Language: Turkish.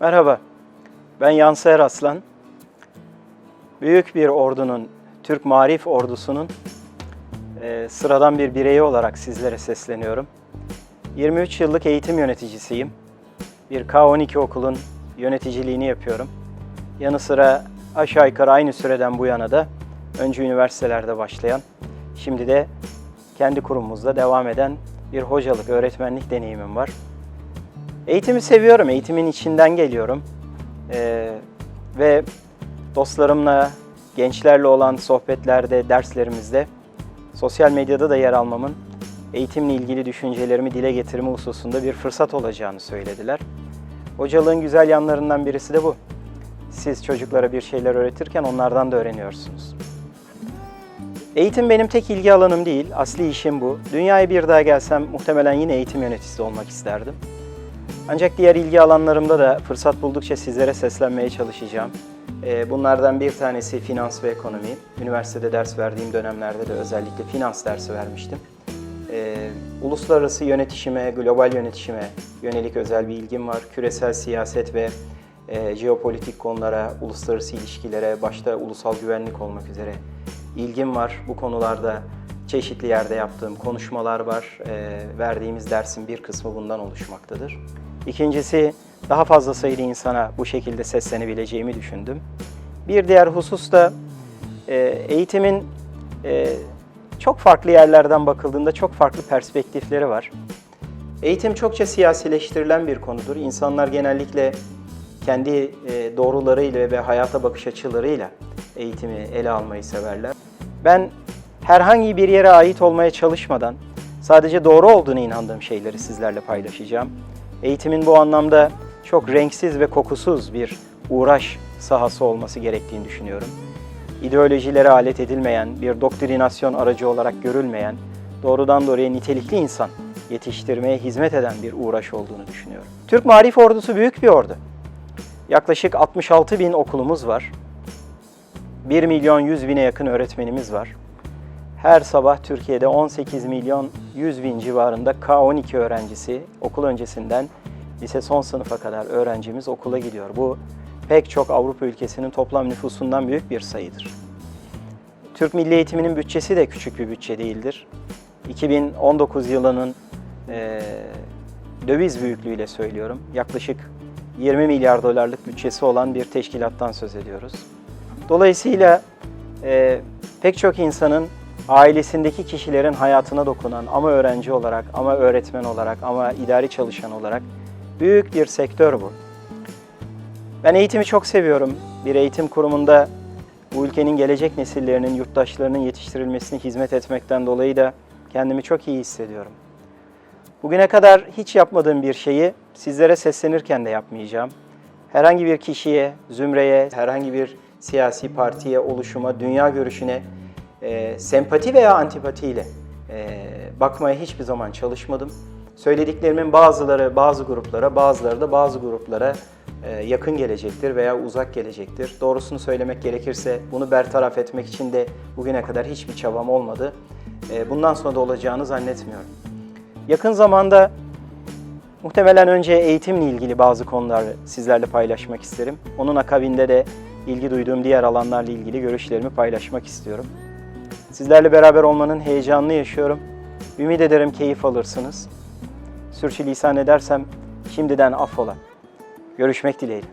Merhaba, ben Yanser Aslan. Büyük bir ordunun, Türk Marif Ordusu'nun e, sıradan bir bireyi olarak sizlere sesleniyorum. 23 yıllık eğitim yöneticisiyim. Bir K-12 okulun yöneticiliğini yapıyorum. Yanı sıra aşağı yukarı aynı süreden bu yana da önce üniversitelerde başlayan, şimdi de kendi kurumumuzda devam eden bir hocalık, öğretmenlik deneyimim var. Eğitimi seviyorum, eğitimin içinden geliyorum. Ee, ve dostlarımla, gençlerle olan sohbetlerde, derslerimizde, sosyal medyada da yer almamın eğitimle ilgili düşüncelerimi dile getirme hususunda bir fırsat olacağını söylediler. Hocalığın güzel yanlarından birisi de bu. Siz çocuklara bir şeyler öğretirken onlardan da öğreniyorsunuz. Eğitim benim tek ilgi alanım değil, asli işim bu. Dünyaya bir daha gelsem muhtemelen yine eğitim yöneticisi olmak isterdim. Ancak diğer ilgi alanlarımda da fırsat buldukça sizlere seslenmeye çalışacağım. Ee, Bunlardan bir tanesi finans ve ekonomi. Üniversitede ders verdiğim dönemlerde de özellikle finans dersi vermiştim. Ee, Uluslararası yönetişime, global yönetişime yönelik özel bir ilgim var. Küresel siyaset ve e, jeopolitik konulara, uluslararası ilişkilere, başta ulusal güvenlik olmak üzere ilgim var. Bu konularda çeşitli yerde yaptığım konuşmalar var. Ee, verdiğimiz dersin bir kısmı bundan oluşmaktadır. İkincisi, daha fazla sayıda insana bu şekilde seslenebileceğimi düşündüm. Bir diğer husus da e, eğitimin e, çok farklı yerlerden bakıldığında çok farklı perspektifleri var. Eğitim çokça siyasileştirilen bir konudur. İnsanlar genellikle kendi e, doğrularıyla ve hayata bakış açılarıyla eğitimi ele almayı severler. Ben herhangi bir yere ait olmaya çalışmadan sadece doğru olduğunu inandığım şeyleri sizlerle paylaşacağım. Eğitimin bu anlamda çok renksiz ve kokusuz bir uğraş sahası olması gerektiğini düşünüyorum. İdeolojilere alet edilmeyen, bir doktrinasyon aracı olarak görülmeyen, doğrudan doğruya nitelikli insan yetiştirmeye hizmet eden bir uğraş olduğunu düşünüyorum. Türk Marif Ordusu büyük bir ordu. Yaklaşık 66 bin okulumuz var. 1 milyon 100 bine yakın öğretmenimiz var. Her sabah Türkiye'de 18 milyon 100 bin civarında K12 öğrencisi okul öncesinden lise son sınıfa kadar öğrencimiz okula gidiyor. Bu pek çok Avrupa ülkesinin toplam nüfusundan büyük bir sayıdır. Türk Milli Eğitiminin bütçesi de küçük bir bütçe değildir. 2019 yılının eee, döviz büyüklüğüyle söylüyorum. Yaklaşık 20 milyar dolarlık bütçesi olan bir teşkilattan söz ediyoruz. Dolayısıyla e, pek çok insanın ailesindeki kişilerin hayatına dokunan ama öğrenci olarak, ama öğretmen olarak, ama idari çalışan olarak büyük bir sektör bu. Ben eğitimi çok seviyorum. Bir eğitim kurumunda bu ülkenin gelecek nesillerinin, yurttaşlarının yetiştirilmesine hizmet etmekten dolayı da kendimi çok iyi hissediyorum. Bugüne kadar hiç yapmadığım bir şeyi sizlere seslenirken de yapmayacağım. Herhangi bir kişiye, zümreye, herhangi bir siyasi partiye, oluşuma, dünya görüşüne e, sempati veya antipatiyle e, bakmaya hiçbir zaman çalışmadım. Söylediklerimin bazıları bazı gruplara, bazıları da bazı gruplara e, yakın gelecektir veya uzak gelecektir. Doğrusunu söylemek gerekirse bunu bertaraf etmek için de bugüne kadar hiçbir çabam olmadı. E, bundan sonra da olacağını zannetmiyorum. Yakın zamanda muhtemelen önce eğitimle ilgili bazı konular sizlerle paylaşmak isterim. Onun akabinde de ilgi duyduğum diğer alanlarla ilgili görüşlerimi paylaşmak istiyorum. Sizlerle beraber olmanın heyecanını yaşıyorum. Ümit ederim keyif alırsınız. Sürçülisan edersem şimdiden affola. Görüşmek dileğiyle.